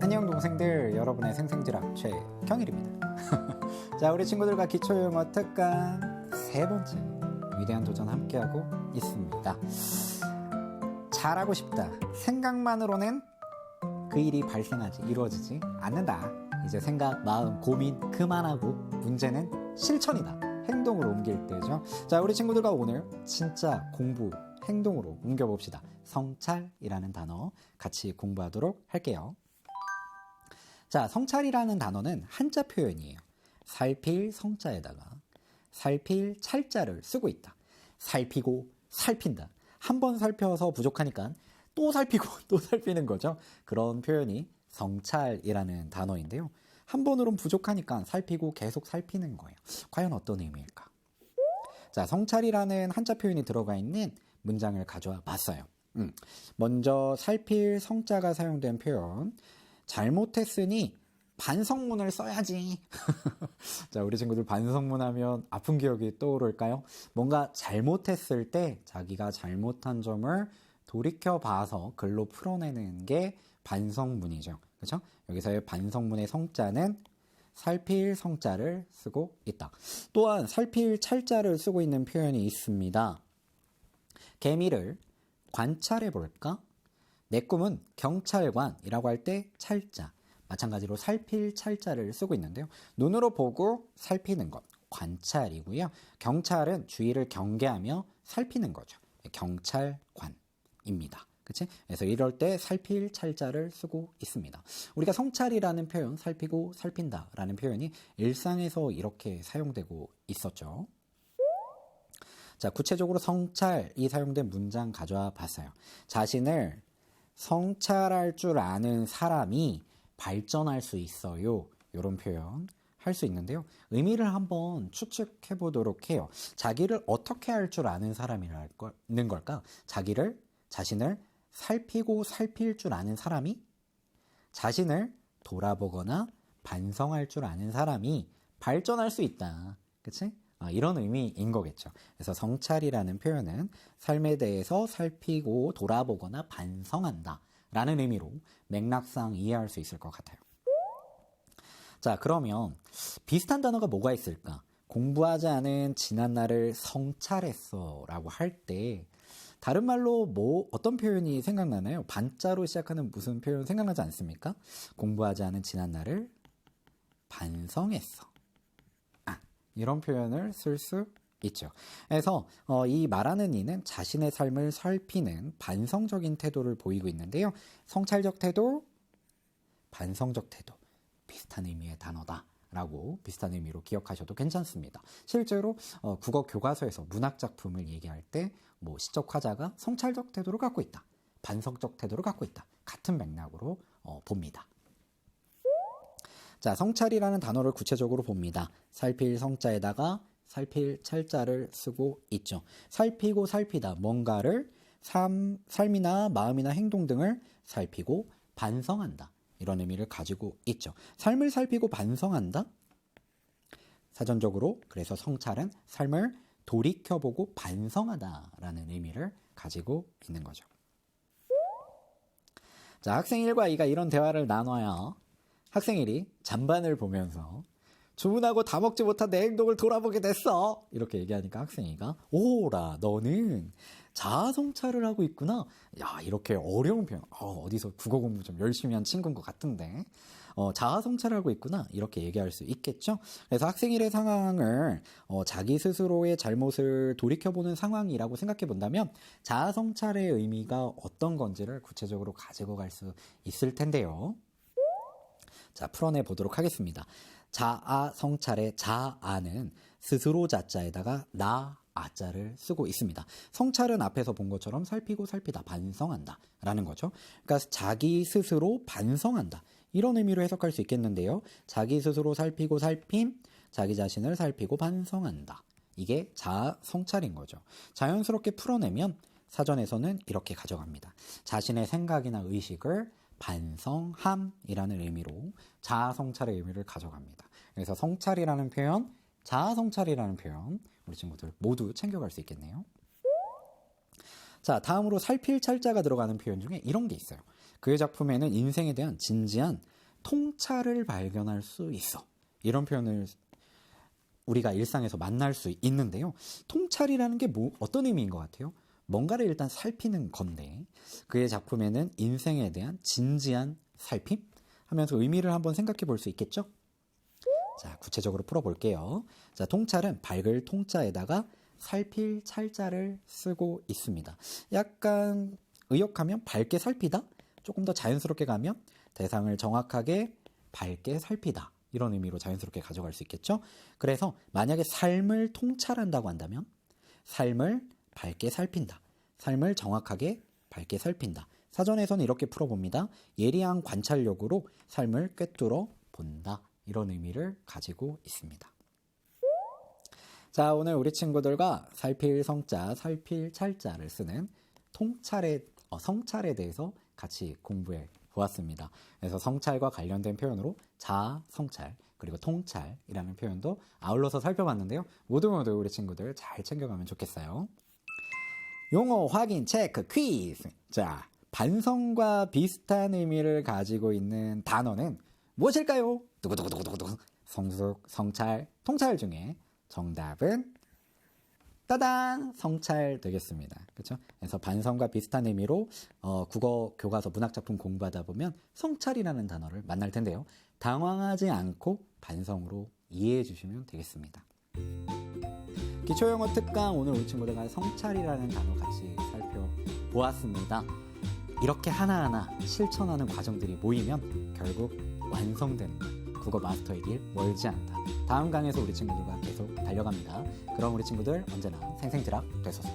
안녕 동생들. 여러분의 생생지락 최경일입니다. 자 우리 친구들과 기초영어 특강 세 번째 위대한 도전 함께하고 있습니다. 잘하고 싶다. 생각만으로는 그 일이 발생하지 이루어지지 않는다 이제 생각 마음 고민 그만하고 문제는 실천이다 행동으로 옮길 때죠 자 우리 친구들과 오늘 진짜 공부 행동으로 옮겨봅시다 성찰이라는 단어 같이 공부하도록 할게요 자, 성찰이라는 단어는 한자 표현이에요. 살필 성자에다가 살필 찰자를 쓰고 있다. 살피고 살핀다. 한 번 살펴서 부족하니까 또 살피고 또 살피는 거죠. 그런 표현이 성찰이라는 단어인데요. 한 번으로는 부족하니까 살피고 계속 살피는 거예요. 과연 어떤 의미일까? 자, 성찰이라는 한자 표현이 들어가 있는 문장을 가져와 봤어요. 음, 먼저 살필 성자가 사용된 표현. 잘못했으니 반성문을 써야지. 자, 우리 친구들 반성문 하면 아픈 기억이 떠오를까요? 뭔가 잘못했을 때 자기가 잘못한 점을 돌이켜 봐서 글로 풀어내는 게 반성문이죠. 그렇죠? 여기서의 반성문의 성자는 살필 성자를 쓰고 있다. 또한 살필 찰자를 쓰고 있는 표현이 있습니다. 개미를 관찰해 볼까? 내 꿈은 경찰관이라고 할 때 찰자. 마찬가지로 살필 찰자를 쓰고 있는데요. 눈으로 보고 살피는 것. 관찰이고요. 경찰은 주의를 경계하며 살피는 거죠. 경찰관입니다. 그치? 그래서 이럴 때 살필 찰자를 쓰고 있습니다. 우리가 성찰이라는 표현, 살피고 살핀다 라는 표현이 일상에서 이렇게 사용되고 있었죠. 자, 구체적으로 성찰이 사용된 문장 가져와 봤어요. 자신을 성찰할 줄 아는 사람이 발전할 수 있어요. 이런 표현 할 수 있는데요. 의미를 한번 추측해 보도록 해요. 자기를 어떻게 할 줄 아는 사람이라는 걸까? 자기를, 자신을 살피고 살필 줄 아는 사람이 자신을 돌아보거나 반성할 줄 아는 사람이 발전할 수 있다. 그치? 아, 이런 의미인 거겠죠. 그래서 성찰이라는 표현은 삶에 대해서 살피고 돌아보거나 반성한다. 라는 의미로 맥락상 이해할 수 있을 것 같아요. 자, 그러면 비슷한 단어가 뭐가 있을까? 공부하지 않은 지난 날을 성찰했어 라고 할 때 다른 말로 뭐 어떤 표현이 생각나나요? 반자로 시작하는 무슨 표현 생각나지 않습니까? 공부하지 않은 지난 날을 반성했어. 이런 표현을 쓸 수 있죠. 그래서 어, 이 말하는 이는 자신의 삶을 살피는 반성적인 태도를 보이고 있는데요. 성찰적 태도, 반성적 태도 비슷한 의미의 단어다. 라고 비슷한 의미로 기억하셔도 괜찮습니다. 실제로 어, 국어 교과서에서 문학 작품을 얘기할 때 뭐 시적 화자가 성찰적 태도를 갖고 있다. 반성적 태도를 갖고 있다. 같은 맥락으로 어, 봅니다. 자, 성찰이라는 단어를 구체적으로 봅니다. 살필 성자에다가 살필 찰자를 쓰고 있죠. 살피고 살피다. 뭔가를 삶, 삶이나 마음이나 행동 등을 살피고 반성한다. 이런 의미를 가지고 있죠. 삶을 살피고 반성한다? 사전적으로 그래서 성찰은 삶을 돌이켜보고 반성하다라는 의미를 가지고 있는 거죠. 자, 학생 1과 2가 이런 대화를 나눠야 학생 1이 잔반을 보면서 주문하고 다 먹지 못한 내 행동을 돌아보게 됐어. 이렇게 얘기하니까 학생이가 오라 너는 자아 성찰을 하고 있구나. 야 이렇게 어려운 표현. 어, 디서 국어 공부 좀 열심히 한 친구인 것 같은데 어, 자아 성찰을 하고 있구나. 이렇게 얘기할 수 있겠죠. 그래서 학생일의 상황을 어, 자기 스스로의 잘못을 돌이켜보는 상황이라고 생각해 본다면 자아 성찰의 의미가 어떤 건지를 구체적으로 가지고 갈 수 있을 텐데요. 자, 풀어내 보도록 하겠습니다. 자아 성찰의 자아는 스스로 자자에다가 나 아자를 쓰고 있습니다. 성찰은 앞에서 본 것처럼 살피고 살피다, 반성한다 라는 거죠. 그러니까 자기 스스로 반성한다. 이런 의미로 해석할 수 있겠는데요. 자기 스스로 살피고 살핌, 자기 자신을 살피고 반성한다. 이게 자아 성찰인 거죠. 자연스럽게 풀어내면 사전에서는 이렇게 가져갑니다. 자신의 생각이나 의식을 반성함이라는 의미로 자아 성찰의 의미를 가져갑니다. 그래서 성찰이라는 표현, 자아 성찰이라는 표현 우리 친구들 모두 챙겨갈 수 있겠네요. 자, 다음으로 살필 찰자가 들어가는 표현 중에 이런 게 있어요. 그의 작품에는 인생에 대한 진지한 통찰을 발견할 수 있어. 이런 표현을 우리가 일상에서 만날 수 있는데요. 통찰이라는 게 뭐, 어떤 의미인 것 같아요? 뭔가를 일단 살피는 건데, 그의 작품에는 인생에 대한 진지한 살핌? 하면서 의미를 한번 생각해 볼 수 있겠죠? 자, 구체적으로 풀어 볼게요. 자, 통찰은 밝을 통자에다가 살필 찰자를 쓰고 있습니다. 약간 의역하면 밝게 살피다? 조금 더 자연스럽게 가면 대상을 정확하게 밝게 살피다. 이런 의미로 자연스럽게 가져갈 수 있겠죠? 그래서 만약에 삶을 통찰한다고 한다면 삶을 밝게 살핀다. 삶을 정확하게 밝게 살핀다. 사전에서는 이렇게 풀어봅니다. 예리한 관찰력으로 삶을 꿰뚫어 본다. 이런 의미를 가지고 있습니다. 자, 오늘 우리 친구들과 살필 성자, 살필 찰자를 쓰는 통찰의 어, 성찰에 대해서 같이 공부해 보았습니다. 그래서 성찰과 관련된 표현으로 자, 성찰, 그리고 통찰이라는 표현도 아울러서 살펴봤는데요. 모두 모두 우리 친구들 잘 챙겨가면 좋겠어요. 용어 확인 체크 퀴즈. 자, 반성과 비슷한 의미를 가지고 있는 단어는 무엇일까요? 두구두구두구두구. 성숙, 성찰, 통찰 중에 정답은 따단 성찰 되겠습니다. 그렇죠? 그래서 반성과 비슷한 의미로 어, 국어 교과서 문학 작품 공부하다 보면 성찰이라는 단어를 만날 텐데요. 당황하지 않고 반성으로 이해해 주시면 되겠습니다. 기초영어 특강 오늘 우리 친구들과 성찰이라는 단어 같이 살펴보았습니다. 이렇게 하나하나 실천하는 과정들이 모이면 결국 완성되는 것. 국어 마스터의 길 멀지 않다. 다음 강에서 우리 친구들과 계속 달려갑니다. 그럼 우리 친구들 언제나 생생지락 되소서.